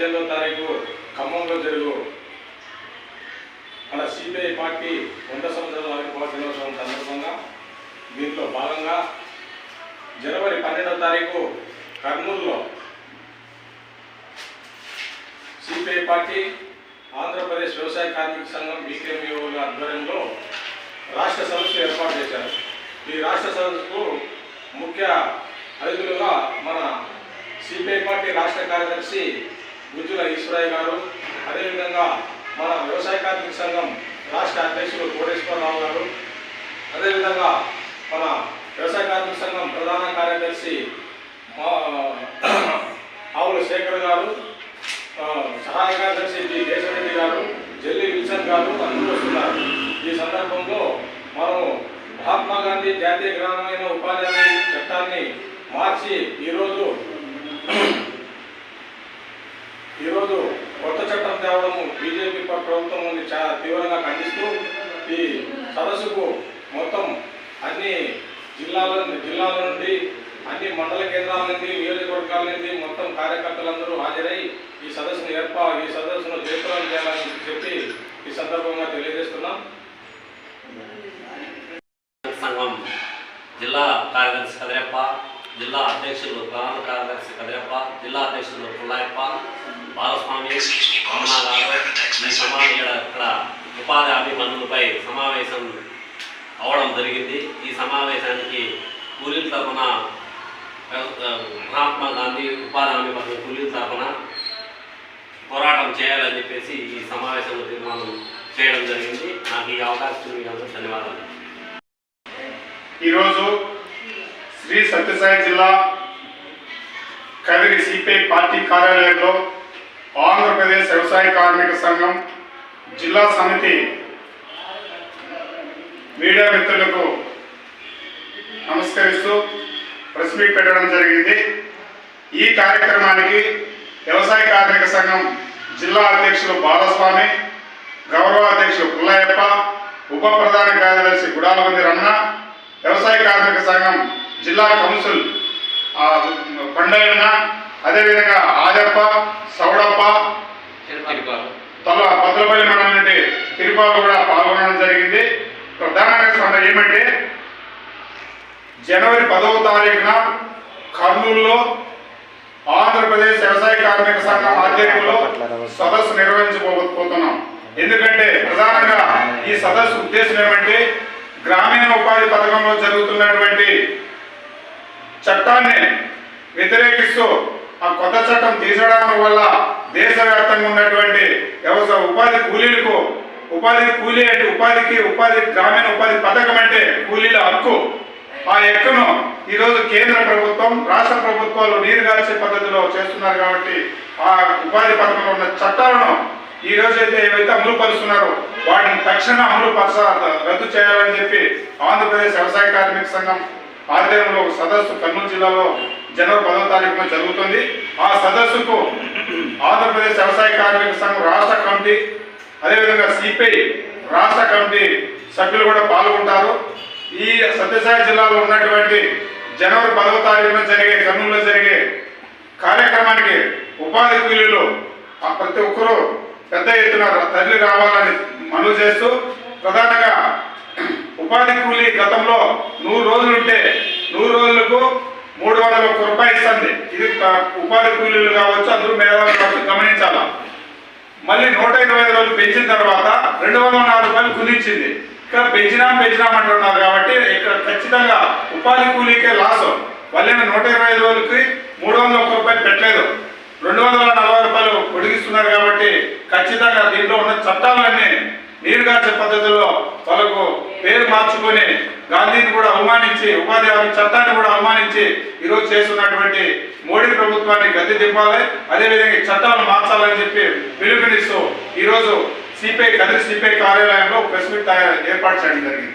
పద్దెనిమిదో తారీఖు ఖమ్మంలో జరుగు. మన సిపిఐ పార్టీ వంద సంవత్సరాల ఆవిర్భావ దినోత్సవం సందర్భంగా దీంట్లో భాగంగా జనవరి పన్నెండవ తారీఖు కర్నూలులో సిపిఐ పార్టీ ఆంధ్రప్రదేశ్ వ్యవసాయ కార్మిక సంఘం బీకేఎంఈఓల ఆధ్వర్యంలో రాష్ట్ర సదస్సు ఏర్పాటు చేశారు. ఈ రాష్ట్ర సదస్సుకు ముఖ్య అతిథులుగా మన సిపిఐ పార్టీ రాష్ట్ర కార్యదర్శి గుజ్జుల గారు అదేవిధంగా మన వ్యవసాయ కార్మిక సంఘం రాష్ట్ర అధ్యక్షులు కోటేశ్వరరావు గారు అదేవిధంగా మన వ్యవసాయ కార్మిక సంఘం ప్రధాన కార్యదర్శి మా- ఆవుల శేఖర్ గారు సహాయ కార్యదర్శి జి కేశవరెడ్డి గారు జల్లి విల్సన్ గారు అందరూ వస్తున్నారు. ఈ సందర్భంలో మనం మహాత్మా గాంధీ జాతీయ గ్రామీణ ఉపాధి చట్టాన్ని మార్చి ఈరోజు కొత్త చట్టం తేవడము బీజేపీ ప్రభుత్వం ఉంది చాలా తీవ్రంగా ఖండిస్తూ ఈ సదస్సుకు మొత్తం అన్ని జిల్లాల జిల్లాల నుండి అన్ని మండల కేంద్రాల నుండి నియోజకవర్గాల నుండి మొత్తం కార్యకర్తలందరూ హాజరై ఈ సదస్సును ఏర్పా ఈ సదస్సును జయప్రదం చేయాలని చెప్పి ఈ సందర్భంగా తెలియజేస్తున్నాం సంఘం జిల్లా కార్యదర్శి కదిరప్ప జిల్లా అధ్యక్షులు ప్రధాన కార్యదర్శి కదిరప్ప జిల్లా అధ్యక్షులు పుల్లాయప్ప బాలస్వామి ఈ సమావేశ ఇక్కడ ఉపాధి హామీ పనులపై సమావేశం అవడం జరిగింది. ఈ సమావేశానికి కూలీల తరఫున మహాత్మా గాంధీ ఉపాధి హామీ పథకం కూలీల తరఫున పోరాటం చేయాలని చెప్పేసి ఈ సమావేశంలో తీర్మానం చేయడం జరిగింది. నాకు ఈ అవకాశం ఇచ్చినందుకు ధన్యవాదాలు. ఈరోజు శ్రీ సత్యసాయి జిల్లా కదిరి సిపిఐ పార్టీ కార్యాలయంలో ఆంధ్రప్రదేశ్ వ్యవసాయ కార్మిక సంఘం జిల్లా సమితి మీడియా మిత్రులకు నమస్కరిస్తూ ప్రెస్ మీట్ పెట్టడం జరిగింది. ఈ కార్యక్రమానికి వ్యవసాయ కార్మిక సంఘం జిల్లా అధ్యక్షులు బాలస్వామి గౌరవ అధ్యక్షులు పుల్లయ్యప్ప ఉప ప్రధాన కార్యదర్శి గుడాలమంది రమణ వ్యవసాయ కార్మిక సంఘం జిల్లా కౌన్సిల్ కొండయ్యన్న అదేవిధంగా ఆదప్ప సౌడప్ప తల మండలం నుండి తిరుపాలు కూడా పాల్గొనడం జరిగింది. ప్రధానంగా ఏమంటే జనవరి పదవ తారీఖున కర్నూలులో ఆంధ్రప్రదేశ్ వ్యవసాయ కార్మిక సంఘం ఆధ్వర్యంలో సదస్సు నిర్వహించబోతున్నాం. ఎందుకంటే ప్రధానంగా ఈ సదస్సు ఉద్దేశం ఏమంటే గ్రామీణ ఉపాధి పథకంలో జరుగుతున్నటువంటి చట్టాన్ని వ్యతిరేకిస్తూ ఆ కొత్త చట్టం తీసడం వల్ల దేశవ్యాప్తంగా ఉన్నటువంటి వ్యవసాయ ఉపాధి కూలీలకు ఉపాధి కూలీ అంటే ఉపాధికి ఉపాధి గ్రామీణ ఉపాధి పథకం అంటే కూలీల హక్కు. ఆ హక్కును ఈరోజు కేంద్ర ప్రభుత్వం రాష్ట్ర ప్రభుత్వాలు నీరు కాల్చే పద్ధతిలో చేస్తున్నారు కాబట్టి ఆ ఉపాధి పథకంలో ఉన్న చట్టాలను ఈ రోజు అయితే ఏవైతే అమలు పరుస్తున్నారో వాటిని తక్షణ అమలు పరచ రద్దు చేయాలని చెప్పి ఆంధ్రప్రదేశ్ వ్యవసాయ కార్మిక సంఘం ఆధ్వర్యంలో ఒక సదస్సు కర్నూలు జిల్లాలో జనవరి పదవ తారీఖున జరుగుతుంది. ఆ సదస్సుకు ఆంధ్రప్రదేశ్ వ్యవసాయ కార్మిక సంఘం రాష్ట్ర కమిటీ అదేవిధంగా సిపిఐ రాష్ట్ర కమిటీ సభ్యులు కూడా పాల్గొంటారు. ఈ సత్యసాయి జిల్లాలో ఉన్నటువంటి జనవరి పదవ తారీఖున జరిగే కర్నూలులో జరిగే కార్యక్రమానికి ఉపాధి కూలీలు ప్రతి ఒక్కరూ పెద్ద ఎత్తున తరలి రావాలని మనవి చేస్తూ ప్రధానంగా ఉపాధి కూలీ గతంలో నూరు రోజులుంటే నూరు రోజులకు మూడు వందల ఒక్క రూపాయి ఇస్తుంది. ఇది ఉపాధి కూలీలు కావచ్చు అందరూ మేధావులు కావచ్చు గమనించాలా? మళ్ళీ నూట ఇరవై ఐదు రోజులు పెంచిన తర్వాత రెండు వందల నాలుగు రూపాయలు కుదించింది ఇక్కడ పెంచినాం పెంచినాం అంటున్నారు కాబట్టి ఇక్కడ ఖచ్చితంగా ఉపాధి కూలీకే లాస్. మళ్ళీ నూట ఇరవై ఐదు రోజులకి మూడు వందల ఒక్క రూపాయలు పెట్టలేదు. రెండు వందల నలభై రూపాయలు పొడిగిస్తున్నారు కాబట్టి ఖచ్చితంగా దీంట్లో ఉన్న చట్టాలన్నీ నీరుగార్చే పద్ధతిలో వాళ్ళకు పేరు మార్చుకొని గాంధీని కూడా అవమానించి ఉపాధి హామీ చట్టాన్ని కూడా అవమానించి ఈరోజు చేస్తున్నటువంటి మోడీ ప్రభుత్వాన్ని గద్దె దింపాలి. అదేవిధంగా చట్టాలను మార్చాలని చెప్పి పిలుపునిస్తూ ఈరోజు సిపిఐ గది సిపిఐ కార్యాలయంలో ప్రెస్ మీట్ ఏర్పాటు చేయడం జరిగింది.